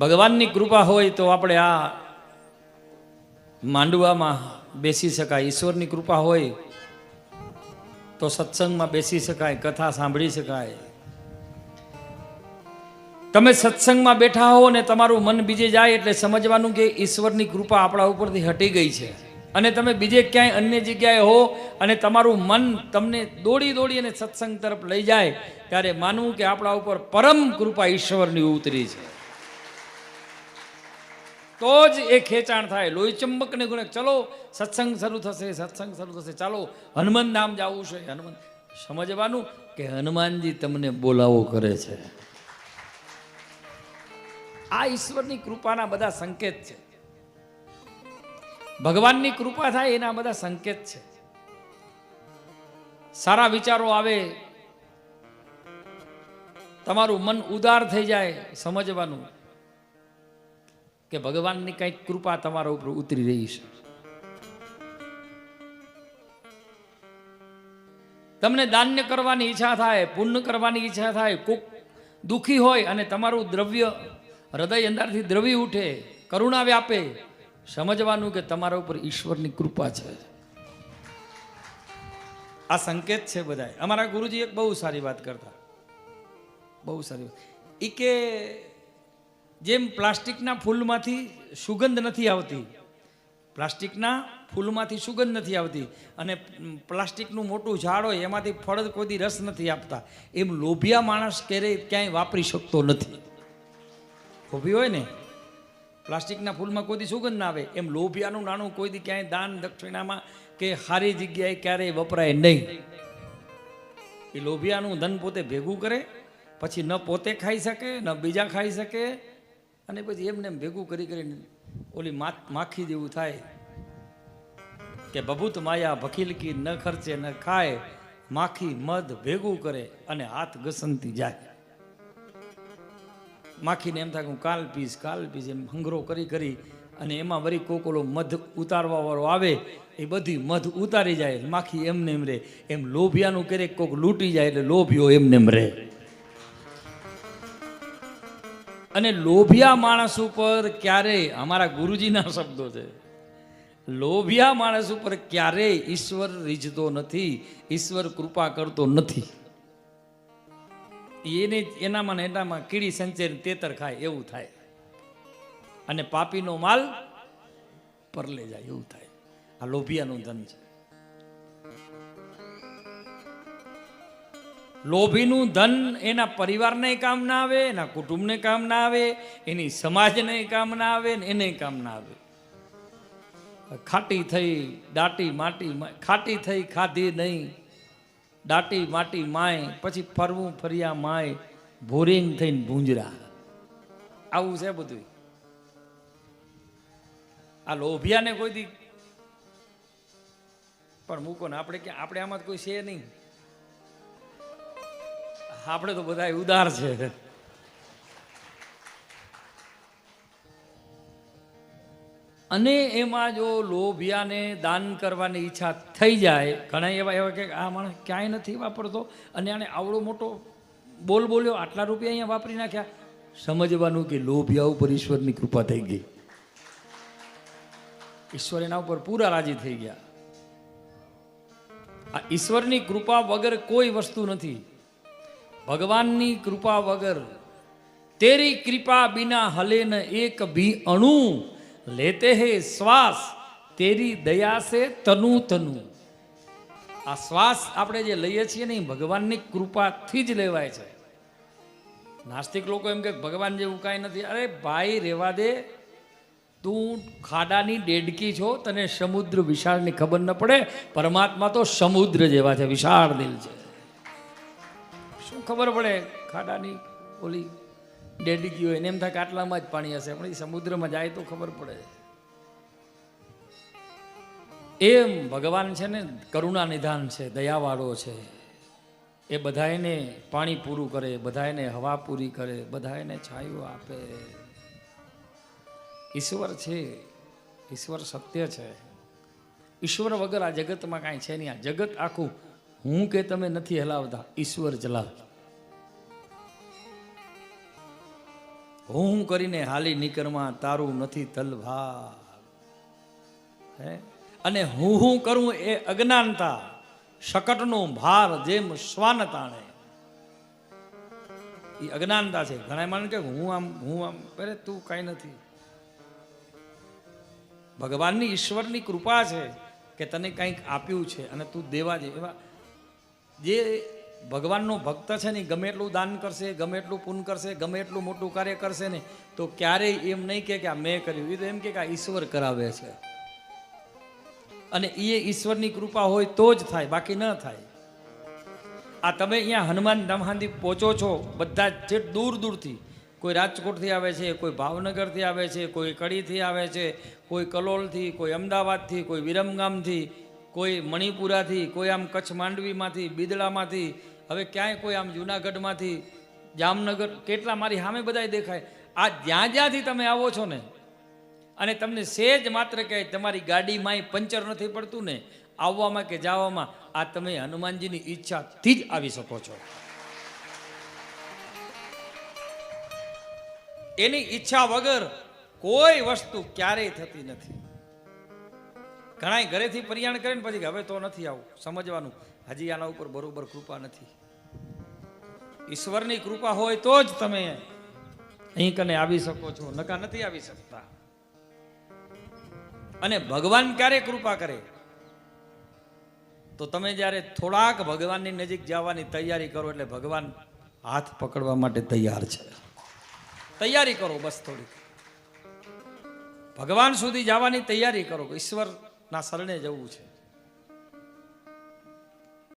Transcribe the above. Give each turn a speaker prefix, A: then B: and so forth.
A: ભગવાનની કૃપા હોય તો આપણે આ માંડવામાં બેસી શકાય. ઈશ્વરની કૃપા હોય તો સત્સંગમાં બેસી શકાય, કથા સાંભળી શકાય. તમે સત્સંગમાં બેઠા હો ને તમારું મન બીજે જાય એટલે સમજવાનું કે ઈશ્વરની કૃપા આપણા ઉપરથી હટી ગઈ છે. અને તમે બીજે ક્યાંય અન્ય જગ્યાએ હો અને તમારું મન તમને દોડી દોડી અને સત્સંગ તરફ લઈ જાય, ત્યારે માનવું કે આપણા ઉપર પરમ કૃપા ઈશ્વરની ઉતરી છે. તો જ એ ખેંચાણ થાય. લોહી ચંબકને ગુણે ચલો, સત્સંગ શરૂ થશે, સત્સંગ શરૂ થશે. ચાલો, હનુમાન ધામ જવું છે. હનુમાન, સમજવાનું કે હનુમાનજી તમને બોલાવો કરે છે. આ ઈશ્વરની કૃપાના બધા સંકેત છે. ભગવાનની કૃપા થાય એના બધા સંકેત છે. સારા વિચારો આવે. તમારું મન ઉદાર થઈ જાય, સમજવાનું. કે ભગવાનની કંઈક કૃપા તમારા ઉપર ઉતરી રહી છે. તમને દાન્ય કરવાની ઈચ્છા થાય, પુણ્ય કરવાની ઈચ્છા થાય, કોક દુઃખી હોય અને તમારું દ્રવ્ય, હૃદય અંદરથી દ્રવી ઉઠે, કરુણા વ્યાપે, સમજવાનું કે તમારા ઉપર ઈશ્વરની કૃપા છે. આ સંકેત છે બધા અમારા ગુરુજી એક બહુ સારી વાત કરતા. બહુ સારી વાત. એ કે જેમ પ્લાસ્ટિકના ફૂલમાંથી સુગંધ નથી આવતી, પ્લાસ્ટિકના ફૂલમાંથી સુગંધ નથી આવતી અને પ્લાસ્ટિકનું મોટું ઝાડ હોય એમાંથી ફળ કોઈથી રસ નથી આપતા, એમ લોભિયા માણસ ક્યારેય ક્યાંય વાપરી શકતો નથી. લોભી હોય ને? પ્લાસ્ટિકના ફૂલમાં કોઈ સુગંધ ના આવે, એમ લોભિયાનું નાણું કોઈ દી ક્યાંય દાન દક્ષિણામાં કે સારી જગ્યાએ ક્યારેય વપરાય નહીં. એ લોભિયાનું ધન પોતે ભેગું કરે, પછી ન પોતે ખાઈ શકે, ન બીજા ખાઈ શકે અને પછી એમને એમ ભેગું કરી કરીને ઓલી માખી જેવું થાય કે બભૂત માયા ભખીલકી ન ખર્ચે ન ખાય, માખી મધ ભેગું કરે અને હાથ ઘસંતી જાય. માખીને એમ થાય કે હું કાલ પીશ કાલ પીશ એમ હંગરો કરી કરી અને એમાં વળી કોકોલો મધ ઉતારવા વાળો આવે, એ બધી મધ ઉતારી જાય, માખી એમને એમ રહે એમ લોભિયાનું ક્યારેક કોક લૂંટી જાય એટલે લોભિયો એમને એમ રહે અને લોભિયા માણસ ઉપર ક્યારેય, અમારા ગુરુજીના શબ્દો છે, લોભિયા માણસ ઉપર ક્યારેય ઈશ્વર રીઝતો નથી, ઈશ્વર કૃપા કરતો નથી. એને, એનામાં ને એનામાં કીડી સંચેર તેતર ખાય, એવું થાય. અને પાપીનો માલ પરલે જાય, એવું થાય. આ લોભિયાનું ધન છે. લોભીનું ધન એના પરિવારને કામ ના આવે, એના કુટુંબને કામ ના આવે, એની સમાજને કામ ના આવે ને એને કામ ના આવે. ખાટી થઈ, દાટી માટી ખાટી થઈ, ખાધી નહીં. દાટી માટી માય, પછી ફરવું ફર્યા માય ભોરિંગ થઈને ભૂંજરા. આવું છે બધું આ લોભિયાને કોઈ દી પણ મૂકો ને, આપણે કે આપણે આમાં કોઈ છે નહીં. આપણે તો બધા ઉદાર છે. અને એમાં જો લોભિયાને દાન કરવાની ઈચ્છા થઈ જાય, ઘણા એવા એવા કે આ માણસ ક્યાંય નથી વાપરતો, અને આને આવડો મોટો બોલ બોલ્યો, આટલા રૂપિયા અહીંયા વાપરી નાખ્યા. સમજવાનું કે લોભિયા ઉપર ઈશ્વરની કૃપા થઈ ગઈ. ઈશ્વર એના ઉપર પૂરા રાજી થઈ ગયા. આ ઈશ્વરની કૃપા વગર કોઈ વસ્તુ નથી. ભગવાનની કૃપા વગર, તેરી કૃપા બિના હલે ન એક ભી અણુ. લેતે હે શ્વાસ, તેરી દયા સે તનુ તનુ. આ શ્વાસ આપણે જે લઈએ છીએ ને, એ ભગવાનની કૃપાથી જ લેવાય છે. નાસ્તિક લોકો એમ કે ભગવાન જેવું કાંઈ નથી. અરે ભાઈ, રેવા દે. તું ખાડાની ડેડકી છો, તને સમુદ્ર વિશાળની ખબર ન પડે. પરમાત્મા તો સમુદ્ર જેવા છે, વિશાળ દિલ છે. ખબર પડે ખાડાની ઓલી ડેડકી હોય એને એમ થાય કે આટલામાં જ પાણી હશે. પણ એ સમુદ્રમાં જાય તો ખબર પડે. એમ ભગવાન છે ને, કરુણા નિધાન છે, દયાવાળો છે. એ બધાયને પાણી પૂરું કરે, બધાયને હવા પૂરી કરે, બધાયને છાયો આપે. ઈશ્વર છે, ઈશ્વર સત્ય છે. ઈશ્વર વગર આ જગતમાં કાંઈ છે નહીં. આ જગત આખું હું કે તમે નથી હલાવતા, ઈશ્વર ચલાવે હું કરીને હાલી નીકળમાં તારું નથી તલભાર હે? અને હું હું કરું એ અજ્ઞાનતા, શકટનો ભાર જેમ શ્વાન તાણે. એ અજ્ઞાનતા છે. ઘણા માને કે હું આમ હું આમ, અરે તું કાંઈ નથી. ભગવાનની ઈશ્વરની કૃપા છે કે તને કંઈક આપ્યું છે અને તું દેવા જે એવા જે ભગવાનનો ભક્ત છે ને ગમે એટલું દાન કરશે, ગમે એટલું પૂન કરશે, ગમે એટલું મોટું કાર્ય કરશે ને, તો ક્યારેય એમ નહીં કે આ મેં કર્યું. એ તો એમ કે આ ઈશ્વર કરાવે છે. અને એ ઈશ્વરની કૃપા હોય તો જ થાય, બાકી ન થાય. આ તમે અહીંયા હનુમાન ધામહાંદી પહોંચો છો, બધા જે દૂર દૂરથી, કોઈ રાજકોટથી આવે છે, કોઈ ભાવનગરથી આવે છે, કોઈ કડીથી આવે છે, કોઈ કલોલથી, કોઈ અમદાવાદથી, કોઈ વિરમગામથી કોઈ મણિપુરાથી, કોઈ આમ કચ્છ માંડવીમાંથી, બિદડામાંથી, હવે ક્યાંય કોઈ આમ જુનાગઢમાંથી, જામનગર, કેટલા મારી સામે બધાય દેખાય. આ જ્યાં જ્યાંથી તમે આવો છો ને, અને તમને સેજ માત્ર કે તમારી ગાડીમાંય પંચર નથી પડતું ને, આવવામાં કે જવામાં, આ તમે હનુમાનજીની ઈચ્છાથી જ આવી શકો છો. એની ઈચ્છા વગર કોઈ વસ્તુ ક્યારેય થતી નથી. ઘણા ઘરેથી પર્યાણ કરે ને પછી હવે તો નથી આવું. સમજવાનું. હજી આના ઉપર બરોબર કૃપા નથી. ઈશ્વરની કૃપા હોય તો જ તમે અહીં કને આવી શકો છો. નકા નથી આવી શકતા. અને ભગવાન ક્યારે કૃપા કરે? તો તમે જ્યારે થોડાક ભગવાનની નજીક જવાની તૈયારી કરો એટલે ભગવાન હાથ પકડવા માટે તૈયાર છે. તૈયારી કરો બસ થોડીક. ભગવાન સુધી જવાની તૈયારી કરો. ઈશ્વરના શરણે જવું છે.